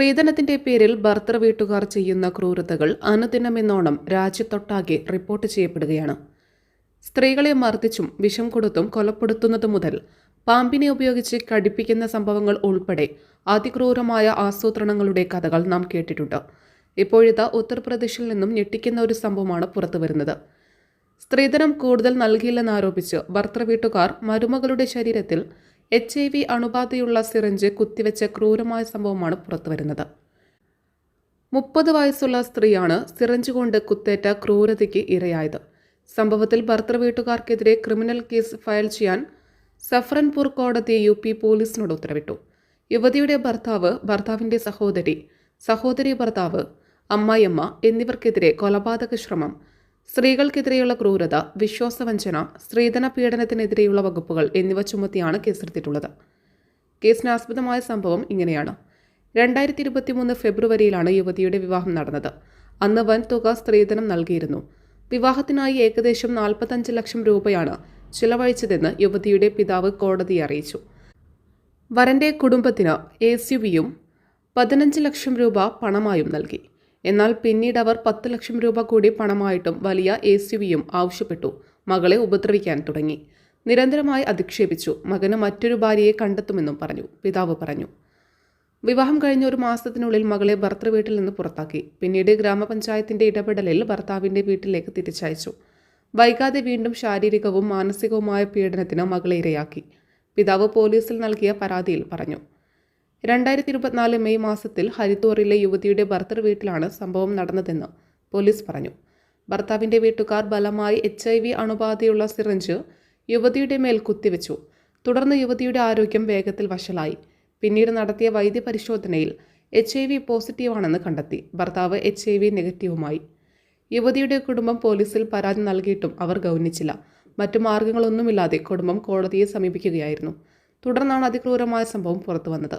സ്ത്രീധനത്തിന്റെ പേരിൽ ഭർത്തൃ വീട്ടുകാർ ചെയ്യുന്ന ക്രൂരതകൾ അനുദിനമെന്നോണം രാജ്യത്തൊട്ടാകെ റിപ്പോർട്ട് ചെയ്യപ്പെടുകയാണ്. സ്ത്രീകളെ മർദ്ദിച്ചും വിഷം കൊടുത്തും കൊലപ്പെടുത്തുന്നതു മുതൽ പാമ്പിനെ ഉപയോഗിച്ച് കടിപ്പിക്കുന്ന സംഭവങ്ങൾ ഉൾപ്പെടെ അതിക്രൂരമായ ആസൂത്രണങ്ങളുടെ കഥകൾ നാം കേട്ടിട്ടുണ്ട്. ഇപ്പോഴത്തെ ഉത്തർപ്രദേശിൽ നിന്നും ഞെട്ടിക്കുന്ന ഒരു സംഭവമാണ് പുറത്തുവരുന്നത്. സ്ത്രീധനം കൂടുതൽ നൽകിയില്ലെന്നാരോപിച്ച് ഭർത്തൃ വീട്ടുകാർ മരുമകളുടെ ശരീരത്തിൽ എച്ച് ഐ വി അണുബാധയുള്ള സിറിഞ്ച് കുത്തിവെച്ച ക്രൂരമായ സംഭവമാണ് പുറത്തുവരുന്നത്. മുപ്പത് വയസ്സുള്ള സ്ത്രീയാണ് സിറിഞ്ച് കൊണ്ട് കുത്തേറ്റ ക്രൂരതയ്ക്ക് ഇരയായത്. സംഭവത്തിൽ ഭർത്തൃ വീട്ടുകാർക്കെതിരെ ക്രിമിനൽ കേസ് ഫയൽ ചെയ്യാൻ സഫ്രൻപൂർ കോടതി യു പി പോലീസിനോട് ഉത്തരവിട്ടു. യുവതിയുടെ ഭർത്താവ് ഭർത്താവിന്റെ സഹോദരി സഹോദരി ഭർത്താവ് അമ്മായിയമ്മ എന്നിവർക്കെതിരെ കൊലപാതക ശ്രമം സ്ത്രീകൾക്കെതിരെയുള്ള ക്രൂരത വിശ്വാസവഞ്ചന സ്ത്രീധന പീഡനത്തിനെതിരെയുള്ള വകുപ്പുകൾ എന്നിവ ചുമത്തിയാണ് കേസെടുത്തിട്ടുള്ളത്. കേസിനാസ്പദമായ സംഭവം ഇങ്ങനെയാണ്. രണ്ടായിരത്തി ഇരുപത്തിമൂന്ന് ഫെബ്രുവരിയിലാണ് യുവതിയുടെ വിവാഹം നടന്നത്. അന്ന് വൻ തുക സ്ത്രീധനം നൽകിയിരുന്നു. വിവാഹത്തിനായി ഏകദേശം നാൽപ്പത്തഞ്ച് ലക്ഷം രൂപയാണ് ചിലവഴിച്ചതെന്ന് യുവതിയുടെ പിതാവ് കോടതിയെ അറിയിച്ചു. വരന്റെ കുടുംബത്തിന് എ സി വിയും പതിനഞ്ച് ലക്ഷം രൂപ പണമായും നൽകി. എന്നാൽ പിന്നീട് അവർ പത്ത് ലക്ഷം രൂപ കൂടി പണമായിട്ടും വലിയ എ സി വിയും ആവശ്യപ്പെട്ടു. മകളെ ഉപദ്രവിക്കാൻ തുടങ്ങി. നിരന്തരമായി അധിക്ഷേപിച്ചു. മകന് മറ്റൊരു ഭാര്യയെ കണ്ടെത്തുമെന്നും പറഞ്ഞു. പിതാവ് പറഞ്ഞു. വിവാഹം കഴിഞ്ഞ ഒരു മാസത്തിനുള്ളിൽ മകളെ ഭർത്തൃ വീട്ടിൽ നിന്ന് പുറത്താക്കി. പിന്നീട് ഗ്രാമപഞ്ചായത്തിന്റെ ഇടപെടലിൽ ഭർത്താവിന്റെ വീട്ടിലേക്ക് തിരിച്ചയച്ചു. വൈകാതെ വീണ്ടും ശാരീരികവും മാനസികവുമായ പീഡനത്തിന് മകളെ ഇരയാക്കി. പിതാവ് പോലീസിൽ നൽകിയ പരാതിയിൽ പറഞ്ഞു. രണ്ടായിരത്തി ഇരുപത്തിനാല് മെയ് മാസത്തിൽ ഹരിദ്വാറിലെ യുവതിയുടെ ഭർത്തൃ വീട്ടിലാണ് സംഭവം നടന്നതെന്ന് പോലീസ് പറഞ്ഞു. ഭർത്താവിന്റെ വീട്ടുകാർ ബലമായി എച്ച് ഐ വി അണുബാധയുള്ള സിറിഞ്ച് യുവതിയുടെ മേൽ കുത്തിവെച്ചു. തുടർന്ന് യുവതിയുടെ ആരോഗ്യം വേഗത്തിൽ വഷളായി. പിന്നീട് നടത്തിയ വൈദ്യപരിശോധനയിൽ എച്ച് ഐ വി പോസിറ്റീവാണെന്ന് കണ്ടെത്തി. ഭർത്താവ് എച്ച് ഐ വി നെഗറ്റീവുമായി. യുവതിയുടെ കുടുംബം പോലീസിൽ പരാതി നൽകിയിട്ടും അവർ ഗൗനിച്ചില്ല. മറ്റു മാർഗങ്ങളൊന്നുമില്ലാതെ കുടുംബം കോടതിയെ സമീപിക്കുകയായിരുന്നു. തുടർന്നാണ് അതിക്രൂരമായ സംഭവം പുറത്തുവന്നത്.